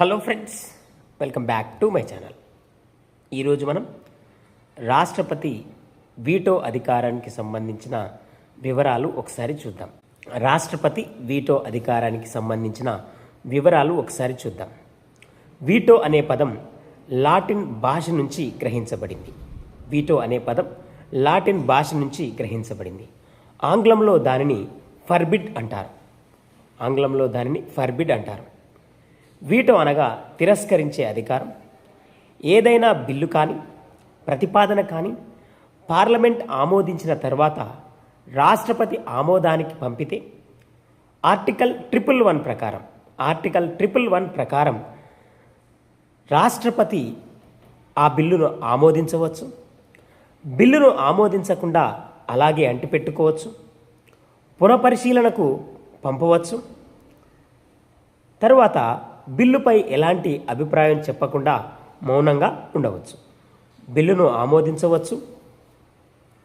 Hello friends welcome back to my channel. ఈరోజు మనం రాష్ట్రపతి వీటో అధికారానికి సంబంధించిన వివరాలు ఒకసారి చూద్దాం. రాష్ట్రపతి వీటో అధికారానికి సంబంధించిన వివరాలు ఒకసారి చూద్దాం. వీటో అనే పదం లాటిన్ భాష నుంచి గ్రహించబడింది. వీటో అనే పదం లాటిన్ భాష నుంచి గ్రహించబడింది. ఆంగ్లంలో దానిని ఫర్బిడ్ అంటారు. ఆంగ్లంలో దానిని ఫర్బిడ్ అంటారు. వీటో అనగా తిరస్కరించే అధికారం. ఏదైనా బిల్లు కానీ ప్రతిపాదన కానీ పార్లమెంట్ ఆమోదించిన తర్వాత రాష్ట్రపతి ఆమోదానికి పంపితే ఆర్టికల్ ట్రిపుల్ వన్ ప్రకారం ఆర్టికల్ ట్రిపుల్ వన్ ప్రకారం రాష్ట్రపతి ఆ బిల్లును ఆమోదించవచ్చు. బిల్లును ఆమోదించకుండా అలాగే అంటిపెట్టుకోవచ్చు. పునఃపరిశీలనకు పంపవచ్చు. తరువాత బిల్లుపై ఎలాంటి అభిప్రాయం చెప్పకుండా మౌనంగా ఉండవచ్చు. బిల్లును ఆమోదించవచ్చు.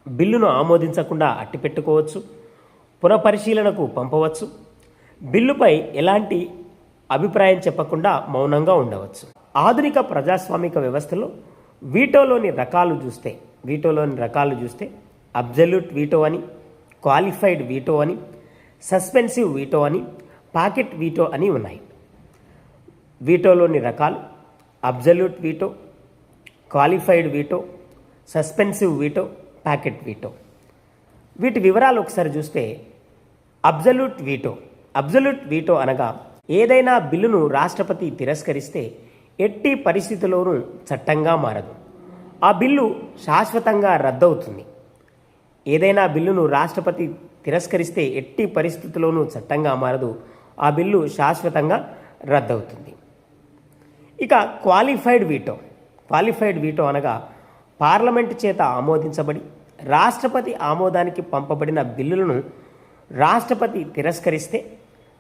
బిల్లును ఆమోదించకుండా అట్టిపెట్టుకోవచ్చు. పునఃపరిశీలనకు పంపవచ్చు. బిల్లుపై ఎలాంటి అభిప్రాయం చెప్పకుండా మౌనంగా ఉండవచ్చు. ఆధునిక ప్రజాస్వామిక వ్యవస్థలో వీటోలోని రకాలు చూస్తే వీటోలోని రకాలు చూస్తే అబ్జల్యూట్ వీటో అని క్వాలిఫైడ్ వీటో అని సస్పెన్సివ్ వీటో అని పాకెట్ వీటో అని ఉన్నాయి. వీటోలోని రకాలు absolute veto qualified veto suspensive veto pocket veto వీటి వివరాలు ఒకసారి చూస్తే అబ్జల్యూట్ వీటో అబ్జల్యూట్ వీటో అనగా ఏదైనా బిల్లును రాష్ట్రపతి తిరస్కరిస్తే ఎట్టి పరిస్థితుల్లోనూ చట్టంగా మారదు. ఆ బిల్లు శాశ్వతంగా రద్దవుతుంది. ఏదైనా బిల్లును రాష్ట్రపతి తిరస్కరిస్తే ఎట్టి పరిస్థితుల్లోనూ చట్టంగా మారదు. ఆ బిల్లు శాశ్వతంగా రద్దవుతుంది. ఇక క్వాలిఫైడ్ వీటో క్వాలిఫైడ్ వీటో అనగా పార్లమెంట్ చేత ఆమోదించబడి రాష్ట్రపతి ఆమోదానికి పంపబడిన బిల్లులను రాష్ట్రపతి తిరస్కరిస్తే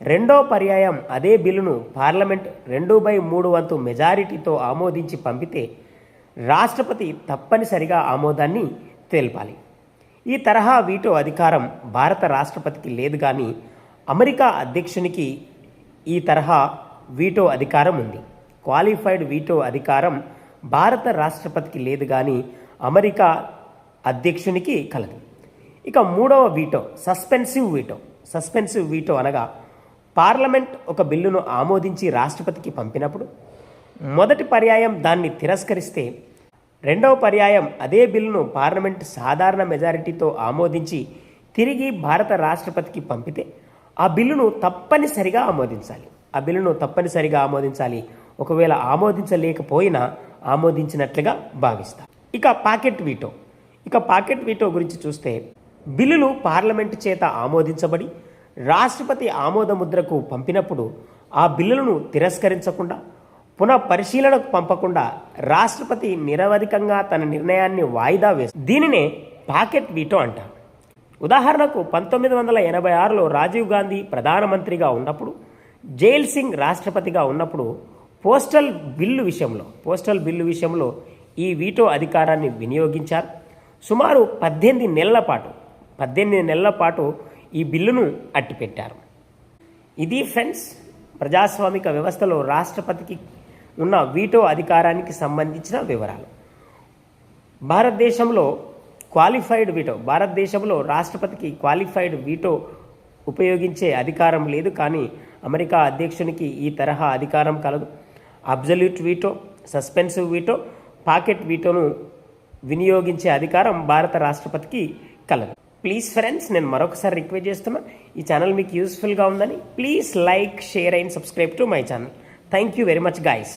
రెండో పర్యాయం అదే బిల్లును పార్లమెంట్ రెండు బై మూడు వంతు మెజారిటీతో ఆమోదించి పంపితే రాష్ట్రపతి తప్పనిసరిగా ఆమోదాన్ని తెలపాలి. ఈ తరహా వీటో అధికారం భారత రాష్ట్రపతికి లేదు కానీ అమెరికా అధ్యక్షునికి ఈ తరహా వీటో అధికారం ఉంది. క్వాలిఫైడ్ వీటో అధికారం భారత రాష్ట్రపతికి లేదు కానీ అమెరికా అధ్యక్షునికి కలదు. ఇక మూడవ veto suspensive veto. Suspensive veto అనగా పార్లమెంట్ ఒక బిల్లును ఆమోదించి రాష్ట్రపతికి పంపినప్పుడు మొదటి పర్యాయం దాన్ని తిరస్కరిస్తే రెండవ పర్యాయం అదే బిల్లును పార్లమెంట్ సాధారణ మెజారిటీతో ఆమోదించి తిరిగి భారత రాష్ట్రపతికి పంపితే ఆ బిల్లును తప్పనిసరిగా ఆమోదించాలి. ఆ బిల్లును తప్పనిసరిగా ఆమోదించాలి. ఒకవేళ ఆమోదించలేకపోయినా ఆమోదించినట్లుగా భావిస్తారు ఇక పాకెట్ వీటో. ఇక పాకెట్ వీటో గురించి చూస్తే బిల్లులు పార్లమెంటు చేత ఆమోదించబడి రాష్ట్రపతి ఆమోద ముద్రకు పంపినప్పుడు ఆ బిల్లులను తిరస్కరించకుండా పునః పరిశీలనకు పంపకుండా రాష్ట్రపతి నిరవధికంగా తన నిర్ణయాన్ని వాయిదా వేసి దీనినే పాకెట్ వీటో అంటారు. ఉదాహరణకు పంతొమ్మిది వందల ఎనభై ఆరులో రాజీవ్ గాంధీ ప్రధానమంత్రిగా ఉన్నప్పుడు జైల్ సింగ్ రాష్ట్రపతిగా ఉన్నప్పుడు పోస్టల్ బిల్లు విషయంలో పోస్టల్ బిల్లు విషయంలో ఈ వీటో అధికారాన్ని వినియోగించారు. సుమారు పద్దెనిమిది నెలల పాటు పద్దెనిమిది నెలల పాటు ఈ బిల్లును అట్టిపెట్టారు. ఇది ఫ్రెండ్స్ ప్రజాస్వామిక వ్యవస్థలో రాష్ట్రపతికి ఉన్న వీటో అధికారానికి సంబంధించిన వివరాలు. భారతదేశంలో క్వాలిఫైడ్ వీటో భారతదేశంలో రాష్ట్రపతికి క్వాలిఫైడ్ వీటో ఉపయోగించే అధికారం లేదు. కానీ అమెరికా అధ్యక్షునికి ఈ తరహా అధికారం కలదు. Absolute veto suspensive veto pocket వీటోను వినియోగించే అధికారం భారత రాష్ట్రపతికి కలదు. ప్లీజ్ ఫ్రెండ్స్ నేను మరొకసారి రిక్వెస్ట్ చేస్తున్నా ఈ ఛానల్ మీకు యూస్ఫుల్గా ఉందని please like share and subscribe to my channel. Thank you very much guys